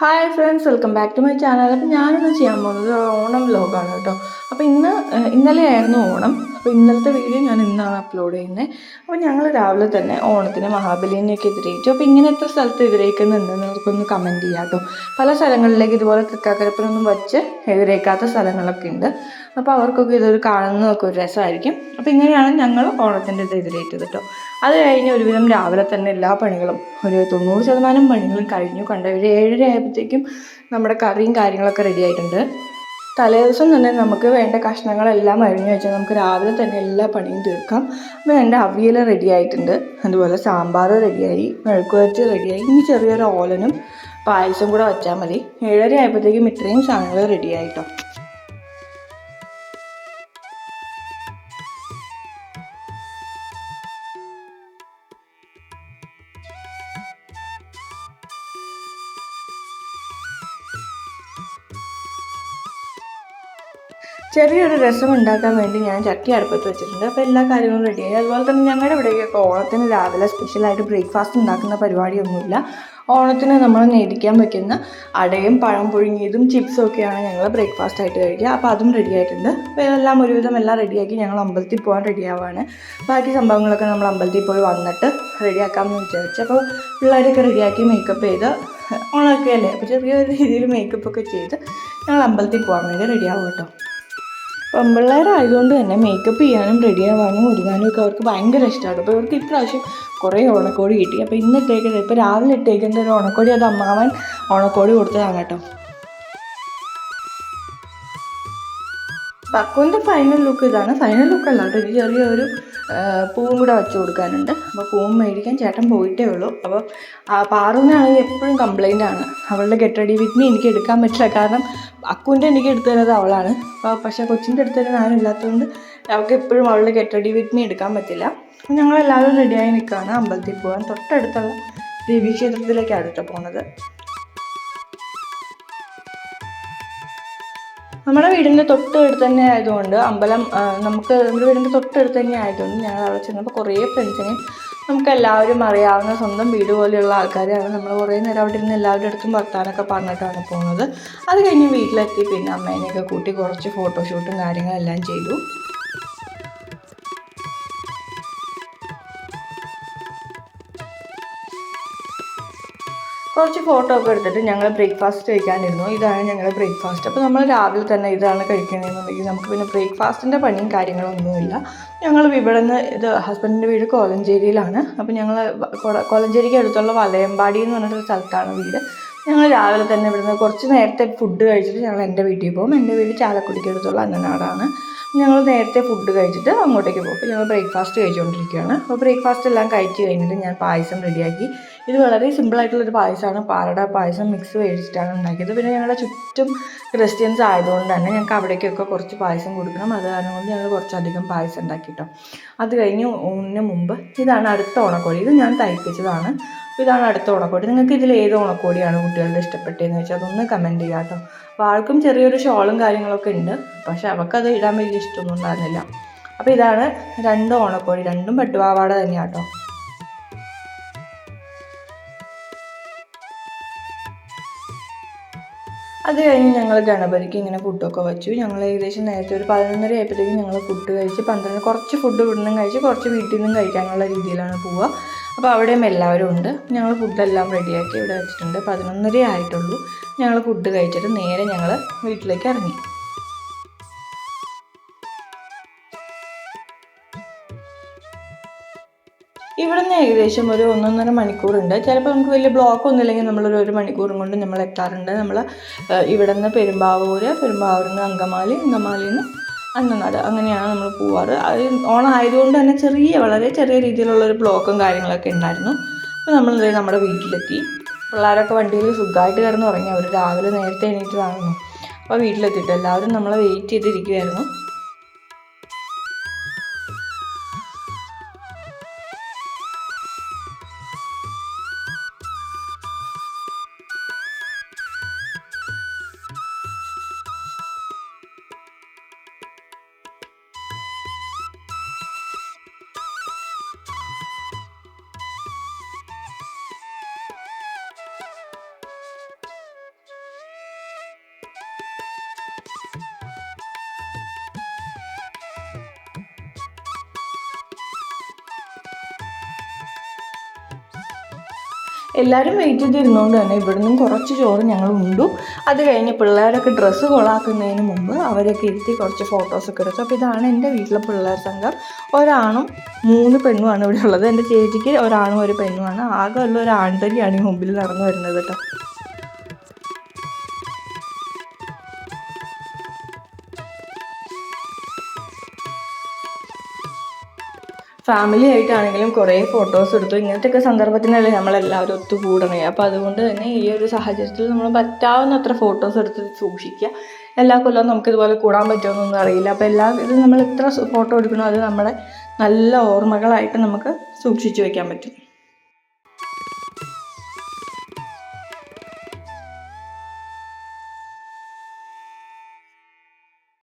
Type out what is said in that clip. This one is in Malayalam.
Hi friends welcome back to my channel അപ്പോൾ ഞാനിന്ന് ചെയ്യാൻ പോകുന്നത് ഓണം വ്ലോഗാണ് കേട്ടോ. അപ്പോൾ ഇന്ന് ഇന്നലെയായിരുന്നു ഓണം. അപ്പോൾ ഇന്നലത്തെ വീഡിയോ ഞാൻ ഇന്നാണ് അപ്ലോഡ് ചെയ്യുന്നത് അപ്പോൾ ഞങ്ങൾ രാവിലെ തന്നെ ഓണത്തിന് മഹാബലിനെയൊക്കെ എതിരേറ്റു. അപ്പോൾ ഇങ്ങനെ എത്ര സ്ഥലത്ത് എതിരേക്കുന്നുണ്ടെന്ന് നിങ്ങൾക്കൊന്ന് കമന്റ് ചെയ്യാം കേട്ടോ. പല സ്ഥലങ്ങളിലേക്ക് ഇതുപോലെ തൃക്കാക്കരപ്പനൊന്നും വച്ച് എതിരേക്കാത്ത സ്ഥലങ്ങളൊക്കെ ഉണ്ട്. അപ്പോൾ അവർക്കൊക്കെ ഇതൊരു കാണുന്നതൊക്കെ ഒരു രസമായിരിക്കും. അപ്പോൾ ഇങ്ങനെയാണ് ഞങ്ങൾ ഓണത്തിന്റെ ഇത് എതിരേറ്റത് കേട്ടോ അത് കഴിഞ്ഞ് ഒരുവിധം രാവിലെ തന്നെ എല്ലാ പണികളും ഒരു തൊണ്ണൂറ് ശതമാനം പണികളും കഴിഞ്ഞു. കണ്ട ഒരു ഏഴര ആയപ്പോഴത്തേക്കും നമ്മുടെ കറിയും കാര്യങ്ങളൊക്കെ റെഡി ആയിട്ടുണ്ട്. തലേദിവസം തന്നെ നമുക്ക് വേണ്ട കഷ്ണങ്ങളെല്ലാം അരിഞ്ഞു വെച്ചാൽ നമുക്ക് രാവിലെ തന്നെ എല്ലാ പണിയും തീർക്കാം. അപ്പോൾ എന്റെ അവിയൽ റെഡി ആയിട്ടുണ്ട്. അതുപോലെ സാമ്പാർ റെഡിയായി മെഴുക്കുവരച്ച് റെഡിയായി ഇനി ചെറിയൊരു ഓലനും പായസം കൂടെ വെച്ചാൽ മതി. ഏഴര ആയപ്പോഴത്തേക്കും ഇത്രയും സാധനങ്ങൾ റെഡി ചെറിയൊരു രസം ഉണ്ടാക്കാൻ വേണ്ടി ഞാൻ ചട്ടി അടുപ്പത്ത് വെച്ചിട്ടുണ്ട്. അപ്പോൾ എല്ലാ കാര്യങ്ങളും റെഡിയായി അതുപോലെ തന്നെ ഞങ്ങളുടെ ഇവിടെയൊക്കെ ഓണത്തിന് രാവിലെ സ്പെഷ്യലായിട്ട് ബ്രേക്ക്ഫാസ്റ്റ് ഉണ്ടാക്കുന്ന പരിപാടിയൊന്നുമില്ല. ഓണത്തിന് നമ്മൾ നേടിക്കാൻ വയ്ക്കുന്ന അടയും പഴം പുഴുങ്ങിയതും ചിപ്സും ഒക്കെയാണ് ഞങ്ങൾ ബ്രേക്ക്ഫാസ്റ്റ് ആയിട്ട് കഴിക്കുക. അപ്പോൾ അതും റെഡി ആയിട്ടുണ്ട്. അപ്പോൾ ഇതെല്ലാം ഒരുവിധം എല്ലാം റെഡിയാക്കി ഞങ്ങൾ അമ്പലത്തിൽ പോകാൻ റെഡിയാവാണ് ബാക്കി സംഭവങ്ങളൊക്കെ നമ്മൾ അമ്പലത്തിൽ പോയി വന്നിട്ട് റെഡിയാക്കാമെന്ന് വിചാരിച്ചു. അപ്പോൾ പിള്ളേരൊക്കെ റെഡിയാക്കി മേക്കപ്പ് ചെയ്ത് ഓണമൊക്കെ അല്ലേ? അപ്പോൾ ചെറിയൊരു രീതിയിൽ മേക്കപ്പ് ഒക്കെ ചെയ്ത് ഞങ്ങൾ അമ്പലത്തിൽ പോകാൻ വേണ്ടി റെഡിയാവും കേട്ടോ. പെമ്പിള്ളേരായതുകൊണ്ട് തന്നെ മേക്കപ്പ് ചെയ്യാനും റെഡി ആവാനും ഒരുങ്ങാനും ഒക്കെ അവർക്ക് ഭയങ്കര ഇഷ്ടമാണ് അപ്പോൾ ഇവർക്ക് ഇപ്രാവശ്യം കുറേ ഓണക്കോടി കിട്ടി. അപ്പോൾ ഇന്ന് ഇട്ടേക്കുന്നത് ഇപ്പോൾ രാവിലെ ഇട്ടേക്കുന്ന ഒരു ഓണക്കോടി അത് അമ്മാവൻ ഓണക്കോടി കൊടുത്തതാണ് കേട്ടോ. പക്കുവിന്റെ ഫൈനൽ ലുക്ക് ഇതാണ്. ഫൈനൽ ലുക്ക് അല്ല കേട്ടോ ഒരു ചെറിയൊരു പൂവും കൂടെ വെച്ച് കൊടുക്കാനുണ്ട്. അപ്പോൾ പൂവും മേടിക്കാൻ ചേട്ടൻ പോയിട്ടേ ഉള്ളൂ. അപ്പോൾ ആ പാറുവിനാണെങ്കിൽ എപ്പോഴും കംപ്ലൈന്റ് ആണ്. അവളുടെ ഗെറ്റ് റെഡി വിത്ത് മീ എനിക്ക് എടുക്കാൻ പറ്റില്ല. കാരണം അക്കുവിന്റെ എനിക്ക് എടുത്തു തരുന്നത് അവളാണ്. പക്ഷേ കൊച്ചിന്റെ അടുത്ത് തന്നെ ആരും ഇല്ലാത്തതുകൊണ്ട് അവൾക്ക് എപ്പോഴും അവളുടെ കെട്ടടി വീട്ടിനെ എടുക്കാൻ പറ്റില്ല. ഞങ്ങളെല്ലാവരും റെഡിയായി നിൽക്കുകയാണ്. അമ്പലത്തിൽ പോകാൻ തൊട്ടടുത്തുള്ള ദേവീക്ഷേത്രത്തിലേക്കാണ് കേട്ടോ പോണത്. നമ്മുടെ വീടിന്റെ തൊട്ടടുത്ത് തന്നെ ആയതുകൊണ്ട് അമ്പലം നമുക്ക് നമ്മുടെ വീടിന്റെ തൊട്ടടുത്ത് തന്നെ ആയതുകൊണ്ട് ഞങ്ങൾ അവിടെ ചെന്നപ്പോൾ കുറേ ഫ്രണ്ട്സിനെ നമുക്ക് എല്ലാവരും അറിയാവുന്ന സ്വന്തം വീട് പോലെയുള്ള ആൾക്കാരെയാണ് നമ്മൾ കുറേ നേരം അവിടെ ഇരുന്ന് എല്ലാവരുടെ അടുത്തും വർത്താനൊക്കെ പറഞ്ഞിട്ടാണ് പോകുന്നത്. അത് കഴിഞ്ഞ് വീട്ടിലെത്തി പിന്നെ അമ്മേനെയൊക്കെ കൂട്ടി കുറച്ച് ഫോട്ടോഷൂട്ടും കാര്യങ്ങളെല്ലാം ചെയ്തു. കുറച്ച് ഫോട്ടോ ഒക്കെ എടുത്തിട്ട് ഞങ്ങൾ ബ്രേക്ക്ഫാസ്റ്റ് കഴിക്കാനിരുന്നു. ഇതാണ് ഞങ്ങളുടെ ബ്രേക്ക്ഫാസ്റ്റ് അപ്പോൾ നമ്മൾ രാവിലെ തന്നെ ഇതാണ് കഴിക്കണമെന്നുണ്ടെങ്കിൽ നമുക്ക് പിന്നെ ബ്രേക്ക്ഫാസ്റ്റിന്റെ പണിയും കാര്യങ്ങളൊന്നുമില്ല. ഞങ്ങൾ ഇവിടെ നിന്ന് ഇത് ഹസ്ബൻഡിന്റെ വീട് കോലഞ്ചേരിയിലാണ്. അപ്പോൾ ഞങ്ങൾ കോലഞ്ചേരിക്ക് അടുത്തുള്ള വലയമ്പാടി എന്ന് പറഞ്ഞിട്ടൊരു സ്ഥലത്താണ് വീട്. ഞങ്ങൾ രാവിലെ തന്നെ ഇവിടുന്ന് കുറച്ച് നേരത്തെ ഫുഡ് കഴിച്ചിട്ട് ഞങ്ങൾ എന്റെ വീട്ടിൽ പോകും. എന്റെ വീട് ചാലക്കുടിക്ക് അടുത്തുള്ള അന്നനാടാണ്. ഞങ്ങൾ നേരത്തെ ഫുഡ് കഴിച്ചിട്ട് അങ്ങോട്ടേക്ക് പോകും. അപ്പോൾ ഞങ്ങൾ ബ്രേക്ക്ഫാസ്റ്റ് കഴിച്ചുകൊണ്ടിരിക്കുകയാണ് അപ്പോൾ ബ്രേക്ക്ഫാസ്റ്റ് എല്ലാം കഴിച്ച് കഴിഞ്ഞിട്ട് ഞാൻ പായസം റെഡിയാക്കി ഇത് വളരെ സിമ്പിളായിട്ടുള്ളൊരു പായസമാണ്. പാലട പായസം മിക്സ് മേടിച്ചിട്ടാണ് ഉണ്ടാക്കിയത്. പിന്നെ ഞങ്ങളുടെ ചുറ്റും ക്രിസ്ത്യൻസ് ആയതുകൊണ്ട് തന്നെ ഞങ്ങൾക്ക് അവിടേക്കൊക്കെ കുറച്ച് പായസം കൊടുക്കണം. അത് കാരണം കൊണ്ട് ഞങ്ങൾ കുറച്ചധികം പായസം ഉണ്ടാക്കി കേട്ടോ അത് കഴിഞ്ഞ് ഊണിന് മുമ്പ് ഇതാണ് അടുത്ത ഓണക്കോടി. ഇത് ഞാൻ തയ്പ്പിച്ചതാണ്. ഇതാണ് അടുത്ത ഓണക്കോടി. നിങ്ങൾക്ക് ഇതിൽ ഏത് ഓണക്കോടിയാണ് കുട്ടികളുടെ ഇഷ്ടപ്പെട്ടതെന്ന് വെച്ചാൽ അതൊന്ന് കമന്റ് ചെയ്യുക കേട്ടോ അപ്പോൾ ആൾക്കും ചെറിയൊരു ഷോളും കാര്യങ്ങളൊക്കെ ഉണ്ട്. പക്ഷേ അവൾക്കത് ഇടാൻ വലിയ ഇഷ്ടമൊന്നും ഉണ്ടായിരുന്നില്ല. അപ്പോൾ ഇതാണ് രണ്ട് ഓണക്കോടി. രണ്ടും പട്ടുപാവാട തന്നെയാണ് കേട്ടോ അത് കഴിഞ്ഞ് ഞങ്ങൾ ഗണപതിക്ക് ഇങ്ങനെ ഫുഡൊക്കെ വെച്ചു. ഞങ്ങൾ ഏകദേശം നേരത്തെ ഒരു പതിനൊന്നര ആയപ്പോഴത്തേക്കും ഞങ്ങൾ ഫുഡ് കഴിച്ച് പന്ത്രണ്ട് കുറച്ച് ഫുഡ് ഇവിടെ നിന്നും കഴിച്ച് കുറച്ച് വീട്ടിൽ നിന്നും കഴിക്കാനുള്ള രീതിയിലാണ് പോവുക. അപ്പോൾ അവിടെയും എല്ലാവരും ഉണ്ട്. ഞങ്ങൾ ഫുഡെല്ലാം റെഡിയാക്കി ഇവിടെ വെച്ചിട്ടുണ്ട്. പതിനൊന്നര ആയിട്ടുള്ളൂ ഞങ്ങൾ ഫുഡ് കഴിച്ചിട്ട് നേരെ ഞങ്ങൾ വീട്ടിലേക്ക് ഇറങ്ങി. ഇവിടെ നിന്ന് ഏകദേശം ഒരു ഒന്നൊന്നര മണിക്കൂറുണ്ട്. ചിലപ്പോൾ നമുക്ക് വലിയ ബ്ലോക്ക് ഒന്നും ഇല്ലെങ്കിൽ നമ്മളൊരു ഒരു മണിക്കൂറും കൊണ്ട് നമ്മൾ എത്താറുണ്ട്. നമ്മൾ ഇവിടെ നിന്ന് പെരുമ്പാവൂര് പെരുമ്പാവൂരിൽ നിന്ന് അങ്കമാലി അങ്കമാലിയിൽ നിന്ന് അന്നനാട് അങ്ങനെയാണ് നമ്മൾ പോവാറ്. അത് ഓണം ആയതുകൊണ്ട് തന്നെ ചെറിയ വളരെ ചെറിയ രീതിയിലുള്ള ഒരു ബ്ലോക്കും കാര്യങ്ങളൊക്കെ ഉണ്ടായിരുന്നു. അപ്പോൾ നമ്മൾ നമ്മുടെ വീട്ടിലെത്തി. പിള്ളേരൊക്കെ വണ്ടിയിൽ സുഖമായിട്ട് കിടന്ന് ഉറങ്ങി അവർ രാവിലെ നേരത്തെ എണീറ്റ് വാങ്ങുന്നു അപ്പോൾ വീട്ടിലെത്തിയിട്ട് എല്ലാവരും നമ്മളെ വെയിറ്റ് ചെയ്തിരിക്കുമായിരുന്നു എല്ലാവരും വെയിറ്റ് ചെയ്തിരുന്നുകൊണ്ട് തന്നെ ഇവിടുന്നും കുറച്ച് ചോറ് ഞങ്ങൾ ഉണ്ടു. അത് കഴിഞ്ഞ് പിള്ളേരൊക്കെ ഡ്രസ്സ് കൊളാക്കുന്നതിന് മുമ്പ് അവരൊക്കെ ഇരുത്തി കുറച്ച് ഫോട്ടോസൊക്കെ എടുത്തു. അപ്പോൾ ഇതാണ് എന്റെ വീട്ടിലെ പിള്ളേർ സംഘം. ഒരാണും മൂന്ന് പെണ്ണുമാണ് ഇവിടെ ഉള്ളത്. എന്റെ ചേച്ചിക്ക് ഒരാണും ഒരു പെണ്ണുമാണ്. ആകെ ഉള്ള ഒരു ആൺതരിയാണ് ഈ മുമ്പിൽ നടന്നു വരുന്നത് കേട്ടോ. ഫാമിലി ആയിട്ടാണെങ്കിലും കുറേ ഫോട്ടോസ് എടുത്തു. ഇങ്ങനത്തെയൊക്കെ സന്ദർഭത്തിനല്ലേ നമ്മളെല്ലാവരും ഒത്തുകൂടണേ. അപ്പോൾ അതുകൊണ്ട് തന്നെ ഈ ഒരു സാഹചര്യത്തിൽ നമ്മൾ പറ്റാവുന്നത്ര ഫോട്ടോസ് എടുത്ത് സൂക്ഷിക്കുക. എല്ലാ കൊല്ലവും നമുക്ക് ഇതുപോലെ കൂടാൻ പറ്റുമെന്നൊന്നും അറിയില്ല. അപ്പോൾ എല്ലാ ഇത് നമ്മൾ എത്ര ഫോട്ടോ എടുക്കണോ അത് നമ്മുടെ നല്ല ഓർമ്മകളായിട്ട് നമുക്ക് സൂക്ഷിച്ചു വയ്ക്കാൻ പറ്റും.